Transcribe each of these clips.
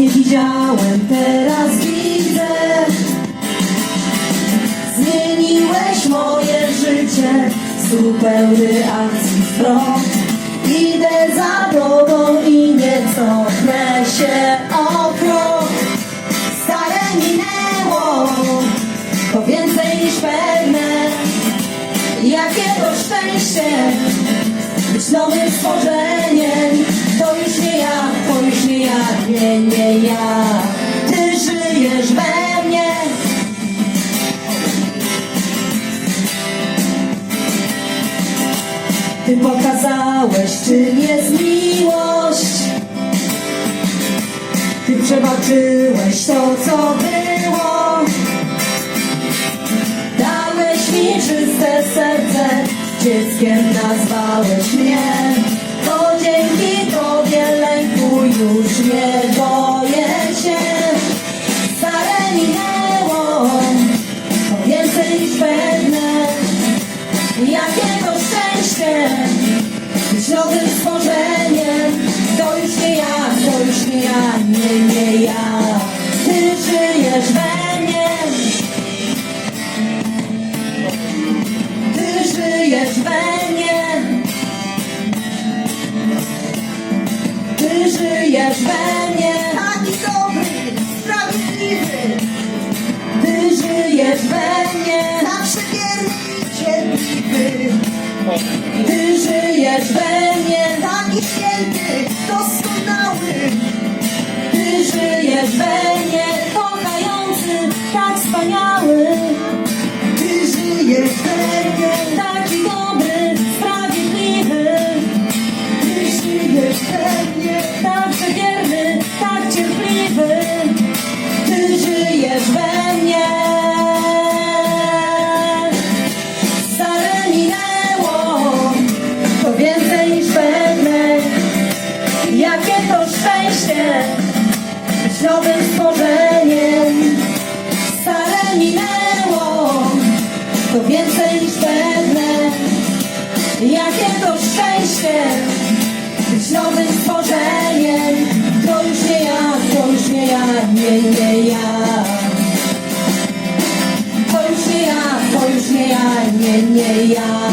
nie widziałem, teraz widzę. Zmieniłeś moje życie, zupełny akcji front. Idę za tobą i nie cofnę się o krok. Stare minęło, to więcej niż pewne. Jakie to szczęście, być nowym stworzeniem. To już nie ja, to już nie ja, nie, nie ja. Ty żyjesz we mnie. Ty pokazałeś, czym jest miłość. Ty przebaczyłeś to, co było. Dzieckiem nazwałeś mnie. Ty nowym stworzeniem. Stare minęło, to więcej niż pewne. Jakie to szczęście, być nowym stworzeniem. To już nie ja, to już nie ja, nie, nie ja. To już nie ja, to już nie ja, nie, nie ja.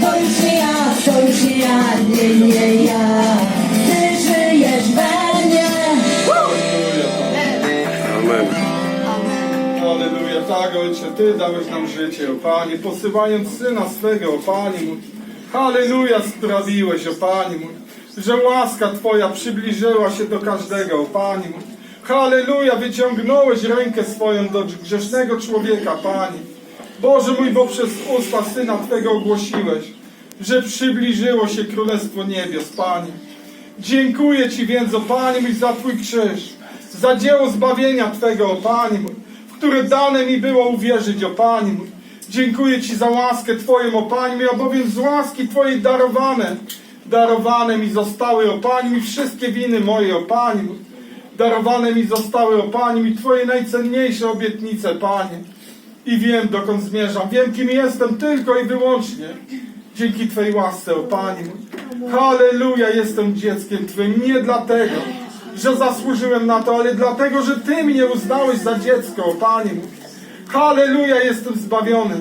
To już nie ja, to już nie ja, nie, nie Tak Ojcze, Ty dałeś nam życie, o Panie, posyłając Syna swego, o Panie mój. Halleluja, sprawiłeś, o Panie mój, że łaska Twoja przybliżyła się do każdego, o Panie mój. Halleluja, wyciągnąłeś rękę swoją do grzesznego człowieka, Panie. Boże mój, bo przez usta Syna Twego ogłosiłeś, że przybliżyło się Królestwo Niebios, Panie. Dziękuję Ci więc, o Panie mój, za Twój krzyż, za dzieło zbawienia Twego, o Panie mój, które dane mi było uwierzyć, o Panie. Dziękuję Ci za łaskę Twoją, o Panie mój, albowiem z łaski Twojej darowane, darowane mi zostały, o Panie mój, wszystkie winy moje, o Panie. Darowane mi zostały, o Panie mój, Twoje najcenniejsze obietnice, Panie. I wiem, dokąd zmierzam. Wiem, kim jestem tylko i wyłącznie. Dzięki Twojej łasce, o Panie. Halleluja, jestem dzieckiem Twoim. Nie dlatego, że zasłużyłem na to, ale dlatego, że Ty mnie uznałeś za dziecko, Panie. Halleluja, jestem zbawiony,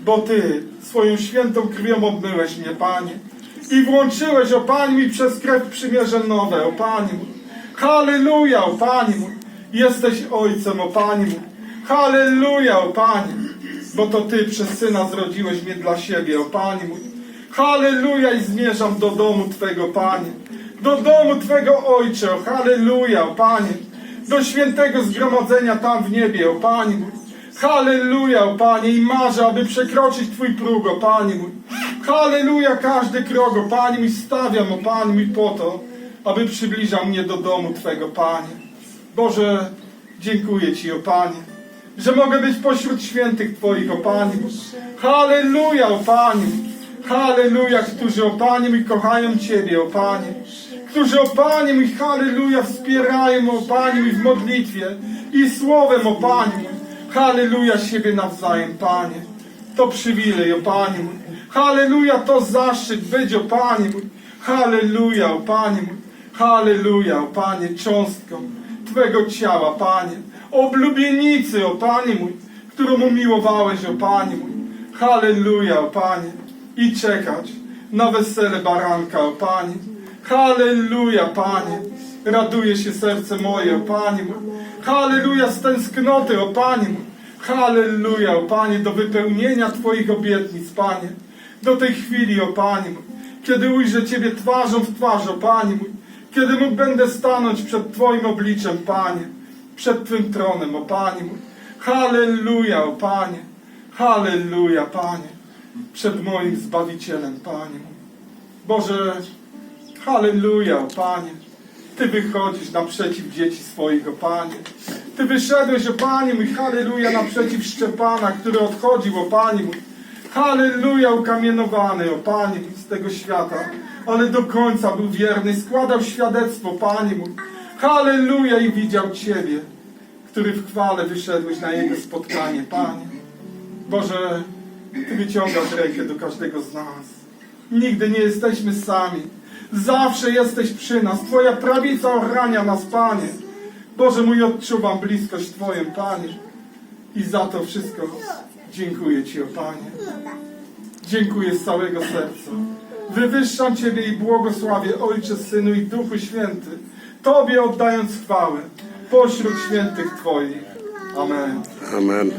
bo Ty swoją świętą krwią obmyłeś mnie, Panie. I włączyłeś, o Panie mój, przez krew przymierze nowe, o Panie. Halleluja, o Panie mój. Jesteś Ojcem, o Panie mój. Halleluja, o Panie. Bo to Ty przez Syna zrodziłeś mnie dla siebie, o Panie mój. Halleluja i zmierzam do domu Twego, Panie. Do domu Twego Ojcze, o Halleluja, o Panie. Do świętego zgromadzenia tam w niebie, o Panie. Halleluja, o Panie, i marzę, aby przekroczyć Twój próg, o Panie mój. Halleluja, każdy krok, o Panie mój, stawiam, o Panie mój, po to, aby przybliżał mnie do domu Twego, Panie. Boże, dziękuję Ci, o Panie, że mogę być pośród świętych Twoich, o Panie. Halleluja, o Panie. Halleluja, którzy, o Panie mój, kochają Ciebie, o Panie. Którzy, o Panie mój, halleluja, wspierają, o Panie mój, w modlitwie i słowem, o Panie. Halleluja, siebie nawzajem, Panie. To przywilej, o Panie mój. Halleluja, to zaszczyt być, o Panie mój. Halleluja, o Panie mój. Halleluja, o Panie, cząstką Twego ciała, Panie. Oblubienicy, o Panie mój, którą umiłowałeś, o Panie mój. Halleluja, o Panie. I czekać na wesele baranka, o Panie. Halleluja, Panie. Raduje się serce moje, o Panie mój. Halleluja z tęsknoty, o Panie mój. Halleluja, o Panie, do wypełnienia Twoich obietnic, Panie. Do tej chwili, o Panie mój. Kiedy ujrzę Ciebie twarzą w twarz, o Panie mój. Kiedy mógł będę stanąć przed Twoim obliczem, Panie. Przed Twym tronem, o Panie mój. Halleluja, o Panie. Halleluja, Panie. Przed moim Zbawicielem, Panie. Boże, halleluja, Panie. Ty wychodzisz naprzeciw dzieci swoich, o Panie. Ty wyszedłeś, o Panie mój, halleluja, naprzeciw Szczepana, który odchodził, o Panie mój. Halleluja, ukamienowany, o Panie mój, z tego świata. Ale do końca był wierny, składał świadectwo, Panie mój. Halleluja i widział Ciebie, który w chwale wyszedłeś na Jego spotkanie, Panie. Boże, Ty wyciągasz rękę do każdego z nas. Nigdy nie jesteśmy sami. Zawsze jesteś przy nas. Twoja prawica ochrania nas, Panie. Boże mój, odczuwam bliskość Twoją, Panie. I za to wszystko dziękuję Ci, o Panie. Dziękuję z całego serca. Wywyższam Ciebie i błogosławię, Ojcze, Synu i Duchu Święty, Tobie oddając chwałę pośród świętych Twoich. Amen. Amen.